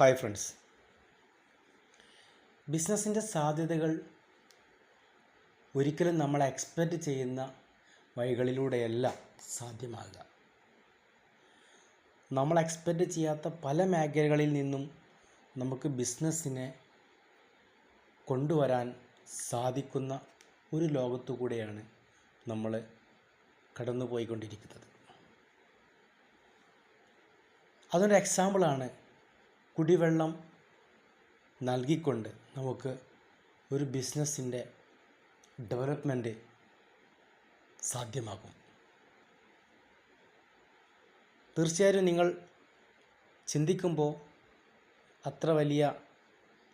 Hi friends ബിസിനസ്സിന്റെ സാധ്യതകൾ ഒരിക്കലും നമ്മൾ എക്സ്പെക്റ്റ് ചെയ്യുന്ന വഴികളിലൂടെയല്ല സാധ്യമാകുക. നമ്മൾ എക്സ്പെക്റ്റ് ചെയ്യാത്ത പല മേഖലകളിൽ നിന്നും നമുക്ക് ബിസിനസ്സിനെ കൊണ്ടുവരാൻ സാധിക്കുന്ന ഒരു ലോകത്തു കൂടെയാണ് നമ്മൾ കടന്നുപോയിക്കൊണ്ടിരിക്കുന്നത്. അതൊരു എക്സാമ്പിളാണ് കുടിവെള്ളം നൽകിക്കൊണ്ട് നമുക്ക് ഒരു ബിസിനസ്സിന്റെ ഡെവലപ്മെന്റ് സാധ്യമാകും. തീർച്ചയായും നിങ്ങൾ ചിന്തിക്കുമ്പോൾ അത്ര വലിയ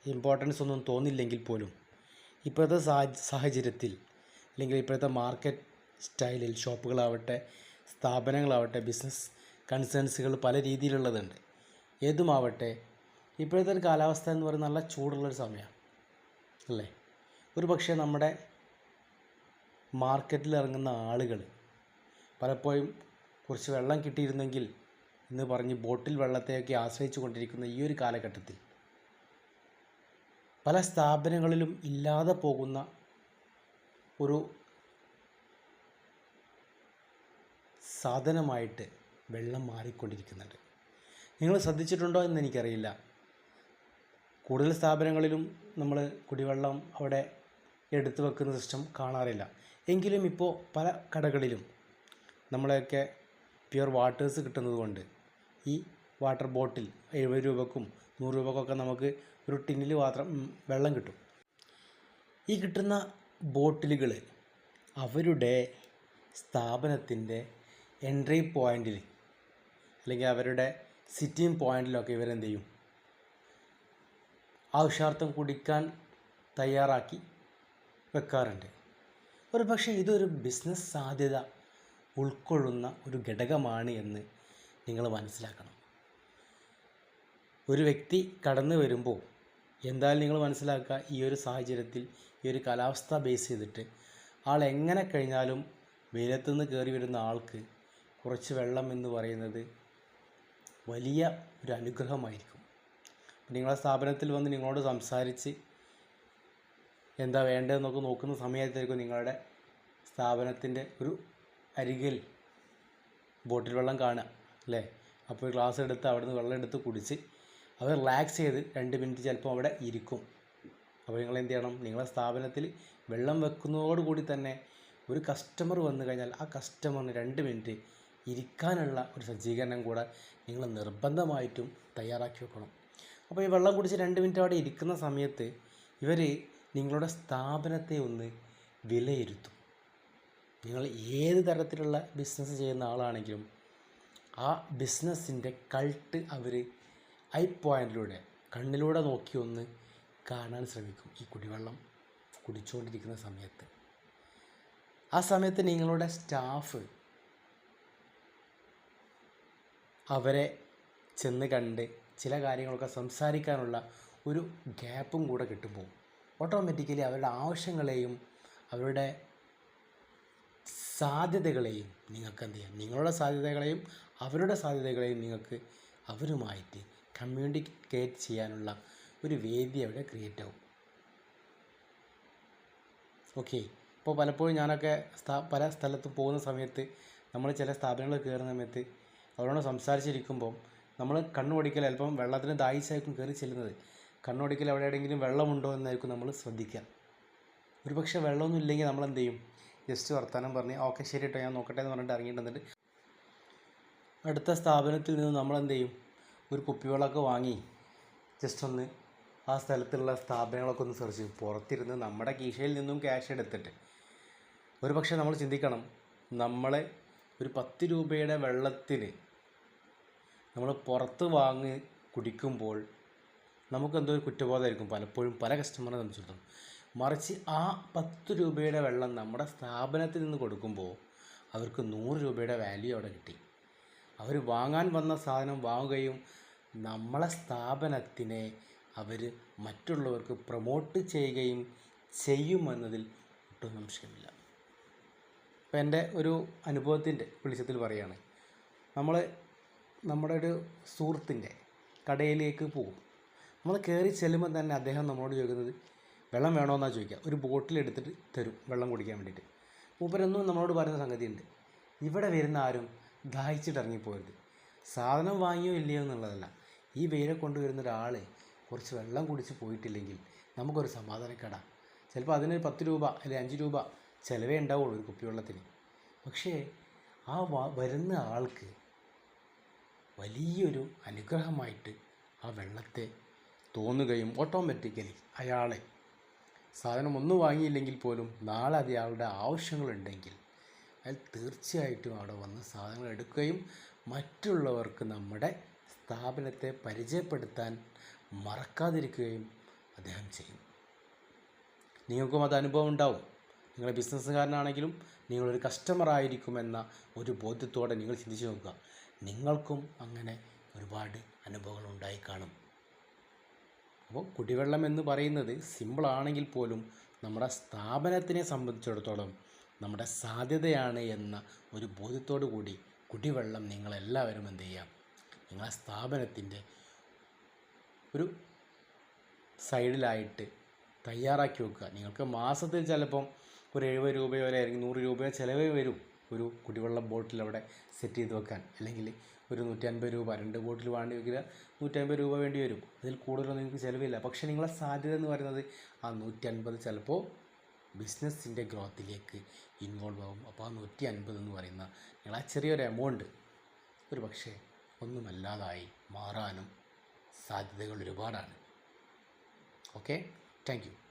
ഇമ്പോർട്ടൻസ് ഒന്നും തോന്നില്ലെങ്കിൽ പോലും ഇപ്പോഴത്തെ സാഹ- സാഹചര്യത്തിൽ അല്ലെങ്കിൽ ഇപ്പോഴത്തെ മാർക്കറ്റ് സ്റ്റൈലിൽ ഷോപ്പുകളാവട്ടെ സ്ഥാപനങ്ങളാവട്ടെ ബിസിനസ് കൺസേൺസുകൾ പല രീതിയിലുള്ളതുണ്ട്. ഏതുമാവട്ടെ ഇപ്പോഴത്തെ ഒരു കാലാവസ്ഥ എന്ന് പറയുന്നത് നല്ല ചൂടുള്ളൊരു സമയമാണ് അല്ലേ? ഒരു പക്ഷേ നമ്മുടെ മാർക്കറ്റിൽ ഇറങ്ങുന്ന ആളുകൾ പലപ്പോഴും കുറച്ച് വെള്ളം കിട്ടിയിരുന്നെങ്കിൽ എന്ന് പറഞ്ഞ് ബോട്ടിൽ വെള്ളത്തെയൊക്കെ ആശ്രയിച്ചു കൊണ്ടിരിക്കുന്ന ഈ ഒരു കാലഘട്ടത്തിൽ പല സ്ഥാപനങ്ങളിലും ഇല്ലാതെ പോകുന്ന ഒരു സാധനമായിട്ട് വെള്ളം മാറിക്കൊണ്ടിരിക്കുന്നുണ്ട്. നിങ്ങൾ ശ്രദ്ധിച്ചിട്ടുണ്ടോ എന്ന് എനിക്കറിയില്ല കൂടുതൽ സ്ഥാപനങ്ങളിലും നമ്മൾ കുടിവെള്ളം അവിടെ എടുത്തു വെക്കുന്ന സിസ്റ്റം കാണാറില്ല. എങ്കിലും ഇപ്പോൾ പല കടകളിലും നമ്മളെയൊക്കെ പ്യുവർ വാട്ടേഴ്സ് കിട്ടുന്നതുകൊണ്ട് ഈ വാട്ടർ ബോട്ടിൽ എഴുപത് രൂപക്കും നൂറ് രൂപക്കൊക്കെ നമുക്ക് ഒരു ടിന്നിൽ മാത്രം വെള്ളം കിട്ടും. ഈ കിട്ടുന്ന ബോട്ടിലുകൾ അവരുടെ സ്ഥാപനത്തിന്റെ എൻട്രി പോയിന്റിൽ അല്ലെങ്കിൽ അവരുടെ സിറ്റിംഗ് പോയിന്റിലൊക്കെ ഇവരെന്ത് ചെയ്യും ആവശ്യാർത്ഥം കുടിക്കാൻ തയ്യാറാക്കി വെക്കാറുണ്ട്. ഒരു പക്ഷേ ഇതൊരു ബിസിനസ് സാധ്യത ഉൾക്കൊള്ളുന്ന ഒരു ഘടകമാണ് എന്ന് നിങ്ങൾ മനസ്സിലാക്കണം. ഒരു വ്യക്തി കടന്നു വരുമ്പോൾ എന്തായാലും നിങ്ങൾ മനസ്സിലാക്കുക ഈ ഒരു സാഹചര്യത്തിൽ ഈ ഒരു കാലാവസ്ഥ ബേസ് ചെയ്തിട്ട് ആൾ എങ്ങനെ കഴിഞ്ഞാലും വെയിലത്തുനിന്ന് കയറി വരുന്ന ആൾക്ക് കുറച്ച് വെള്ളം എന്ന് പറയുന്നത് വലിയ ഒരു അനുഗ്രഹമായിരിക്കും. നിങ്ങളെ സ്ഥാപനത്തിൽ വന്ന് നിങ്ങളോട് സംസാരിച്ച് എന്താ വേണ്ടതെന്നൊക്കെ നോക്കുന്ന സമയത്തായിരിക്കും നിങ്ങളുടെ സ്ഥാപനത്തിന്റെ ഒരു അരികിൽ ബോട്ടിൽ വെള്ളം കാണുക അല്ലേ? അപ്പോൾ ഗ്ലാസ് എടുത്ത് അവിടുന്ന് വെള്ളം എടുത്ത് കുടിച്ച് അത് റിലാക്സ് ചെയ്ത് രണ്ട് മിനിറ്റ് ചിലപ്പോൾ അവിടെ ഇരിക്കും. അപ്പോൾ നിങ്ങൾ എന്ത് ചെയ്യണം? നിങ്ങളെ സ്ഥാപനത്തിൽ വെള്ളം വെക്കുന്നതോടുകൂടി തന്നെ ഒരു കസ്റ്റമർ വന്നു കഴിഞ്ഞാൽ ആ കസ്റ്റമറിന് രണ്ട് മിനിറ്റ് ഇരിക്കാനുള്ള ഒരു സജ്ജീകരണം കൂടെ നിങ്ങൾ നിർബന്ധമായിട്ടും തയ്യാറാക്കി വെക്കണം. അപ്പോൾ ഈ വെള്ളം കുടിച്ച് രണ്ട് മിനിറ്റ് അവിടെ ഇരിക്കുന്ന സമയത്ത് ഇവർ നിങ്ങളുടെ സ്ഥാപനത്തെ ഒന്ന് വിലയിരുത്തും. നിങ്ങൾ ഏത് തരത്തിലുള്ള ബിസിനസ് ചെയ്യുന്ന ആളാണെങ്കിലും ആ ബിസിനസ്സിന്റെ കൾട്ട് അവർ ഐ പോയിന്റിലൂടെ കണ്ണിലൂടെ നോക്കി ഒന്ന് കാണാൻ ശ്രമിക്കും ഈ കുടിവെള്ളം കുടിച്ചുകൊണ്ടിരിക്കുന്ന സമയത്ത്. ആ സമയത്ത് നിങ്ങളുടെ സ്റ്റാഫ് അവരെ ചെന്ന് കണ്ട് ചില കാര്യങ്ങളൊക്കെ സംസാരിക്കാനുള്ള ഒരു ഗ്യാപ്പും കൂടെ കിട്ടുമ്പോൾ ഓട്ടോമാറ്റിക്കലി അവരുടെ ആവശ്യങ്ങളെയും അവരുടെ സാധ്യതകളെയും നിങ്ങൾക്ക് എന്ത് ചെയ്യാം? നിങ്ങളുടെ സാധ്യതകളെയും അവരുടെ സാധ്യതകളെയും നിങ്ങൾക്ക് അവരുമായിട്ട് കമ്മ്യൂണിക്കേറ്റ് ചെയ്യാനുള്ള ഒരു വേദി അവിടെ ക്രിയേറ്റ് ആവും. ഓക്കെ ഇപ്പോൾ പലപ്പോഴും ഞാനൊക്കെ പല സ്ഥലത്ത് പോകുന്ന സമയത്ത് നമ്മൾ ചില സ്ഥാപനങ്ങൾ കയറുന്ന സമയത്ത് അവരോട് സംസാരിച്ചിരിക്കുമ്പം നമ്മൾ കണ്ണുപൊടിക്കൽ അല്പം വെള്ളത്തിന് ദാഹിച്ചായിരിക്കും കയറി ചെല്ലുന്നത്. കണ്ണുപൊടിക്കൽ എവിടെയെങ്കിലും വെള്ളമുണ്ടോ എന്നായിരിക്കും നമ്മൾ ശ്രദ്ധിക്കുക. ഒരു പക്ഷേ വെള്ളമൊന്നും ഇല്ലെങ്കിൽ നമ്മൾ എന്ത് ചെയ്യും ജസ്റ്റ് വർത്തമാനം പറഞ്ഞ് ഓക്കെ ശരി കേട്ടോ ഞാൻ നോക്കട്ടെ എന്ന് പറഞ്ഞിട്ട് ഇറങ്ങിയിട്ട് അടുത്ത സ്ഥാപനത്തിൽ നിന്ന് നമ്മൾ എന്ത് ചെയ്യും ഒരു കുപ്പിവെള്ളമൊക്കെ വാങ്ങി ജസ്റ്റ് ഒന്ന് ആ സ്ഥലത്തുള്ള സ്ഥാപനങ്ങളൊക്കെ ഒന്ന് സെർച്ച് ചെയ്യും പുറത്തിരുന്ന് നമ്മുടെ കീശയിൽ നിന്നും ക്യാഷ് എടുത്തിട്ട്. ഒരു പക്ഷേ നമ്മൾ ചിന്തിക്കണം നമ്മളെ ഒരു പത്ത് രൂപയുടെ വെള്ളത്തിന് നമ്മൾ പുറത്ത് വാങ്ങി കുടിക്കുമ്പോൾ നമുക്ക് നമുക്കെന്തോ ഒരു കുറ്റബോധമായിരിക്കും പലപ്പോഴും പല കസ്റ്റമറെ സംബന്ധിച്ചിടത്തോളം. മറിച്ച് ആ പത്ത് രൂപയുടെ വെള്ളം നമ്മുടെ സ്ഥാപനത്തിൽ നിന്ന് കൊടുക്കുമ്പോൾ അവർക്ക് നൂറ് രൂപയുടെ വാല്യൂ അവിടെ കിട്ടി. അവർ വാങ്ങാൻ വന്ന സാധനം വാങ്ങുകയും നമ്മളെ സ്ഥാപനത്തിനെ അവർ മറ്റുള്ളവർക്ക് പ്രൊമോട്ട് ചെയ്യുകയും ചെയ്യുമെന്നതിൽ ഒട്ടും സംശയമില്ല. ഇപ്പം എന്റെ ഒരു അനുഭവത്തിന്റെ വെളിച്ചത്തിൽ പറയുകയാണ് നമ്മൾ നമ്മുടെ ഒരു സുഹൃത്തിന്റെ കടയിലേക്ക് പോകും. നമ്മൾ കയറി ചെല്ലുമ്പോൾ തന്നെ അദ്ദേഹം നമ്മളോട് ചോദിക്കുന്നത് വെള്ളം വേണമെന്നാണ് ചോദിക്കുക. ഒരു ബോട്ടിൽ എടുത്തിട്ട് തരും വെള്ളം കുടിക്കാൻ വേണ്ടിയിട്ട്. മൂപ്പരൊന്നും നമ്മളോട് പറയുന്ന സംഗതിയുണ്ട്. ഇവിടെ വരുന്ന ആരും ദാഹിച്ചിട്ട് ഇറങ്ങിപ്പോയത് സാധനം വാങ്ങിയോ ഇല്ലയോ എന്നുള്ളതല്ല. ഈ വെയിലെ കൊണ്ടുവരുന്ന ഒരാൾ കുറച്ച് വെള്ളം കുടിച്ച് പോയിട്ടില്ലെങ്കിൽ നമുക്കൊരു സമാധാനക്കട. ചിലപ്പോൾ അതിന് പത്ത് രൂപ അല്ലെങ്കിൽ അഞ്ച് രൂപ ചിലവേ ഉണ്ടാവുള്ളൂ ഒരു കുപ്പിവെള്ളത്തിന്. പക്ഷേ ആ വരുന്ന ആൾക്ക് വലിയൊരു അനുഗ്രഹമായിട്ട് ആ വെള്ളത്തെ തോന്നുകയും ഓട്ടോമാറ്റിക്കലി അയാളെ സാധനം ഒന്നും വാങ്ങിയില്ലെങ്കിൽ പോലും നാളെ അത് അയാളുടെ ആവശ്യങ്ങളുണ്ടെങ്കിൽ അയാൾ തീർച്ചയായിട്ടും അവിടെ വന്ന് സാധനങ്ങൾ എടുക്കുകയും മറ്റുള്ളവർക്ക് നമ്മുടെ സ്ഥാപനത്തെ പരിചയപ്പെടുത്താൻ മറക്കാതിരിക്കുകയും അദ്ദേഹം ചെയ്യും. നിങ്ങൾക്കും അത് അനുഭവം ഉണ്ടാവും. നിങ്ങൾ ബിസിനസ്സുകാരനാണെങ്കിലും നിങ്ങളൊരു കസ്റ്റമർ ആയിരിക്കുമെന്ന ഒരു ബോധ്യത്തോടെ നിങ്ങൾ ചിന്തിച്ച് നോക്കുക. നിങ്ങൾക്കും അങ്ങനെ ഒരുപാട് അനുഭവങ്ങൾ ഉണ്ടായി കാണും. അപ്പോൾ കുടിവെള്ളം എന്ന് പറയുന്നത് സിമ്പിളാണെങ്കിൽ പോലും നമ്മുടെ സ്ഥാപനത്തിനെ സംബന്ധിച്ചിടത്തോളം നമ്മുടെ സാധ്യതയാണ് എന്ന ഒരു ബോധ്യത്തോടു കൂടി കുടിവെള്ളം നിങ്ങളെല്ലാവരും എന്ത് ചെയ്യാം? നിങ്ങളെ സ്ഥാപനത്തിന്റെ ഒരു സൈഡിലായിട്ട് തയ്യാറാക്കി വെക്കുക. നിങ്ങൾക്ക് മാസത്തിൽ ചിലപ്പം ഒരു എഴുപത് രൂപയോ അല്ലെങ്കിൽ നൂറ് രൂപയോ ചിലവേ വരും. ഒരു കുടിവെള്ളം ബോട്ടിൽ അവിടെ സെറ്റ് ചെയ്ത് വെക്കാൻ. അല്ലെങ്കിൽ ഒരു നൂറ്റൻപത് രൂപ രണ്ട് ബോട്ടിൽ വേണ്ടി വെക്കുക നൂറ്റൻപത് രൂപ വേണ്ടി വരും. അതിൽ കൂടുതലൊന്നും നിങ്ങൾക്ക് ചിലവില്ല. പക്ഷേ നിങ്ങളെ സാധ്യത എന്ന് പറയുന്നത് ആ നൂറ്റൻപത് ചിലപ്പോൾ ബിസിനസ്സിന്റെ ഗ്രോത്തിലേക്ക് ഇൻവോൾവ് ആവും. അപ്പോൾ ആ നൂറ്റി അൻപത് എന്ന് പറയുന്ന നിങ്ങൾ ആ ചെറിയൊരു എമൗണ്ട് ഒരു പക്ഷേ ഒന്നുമല്ലാതായി മാറാനും സാധ്യതകൾ ഒരുപാടാണ്. Okay thank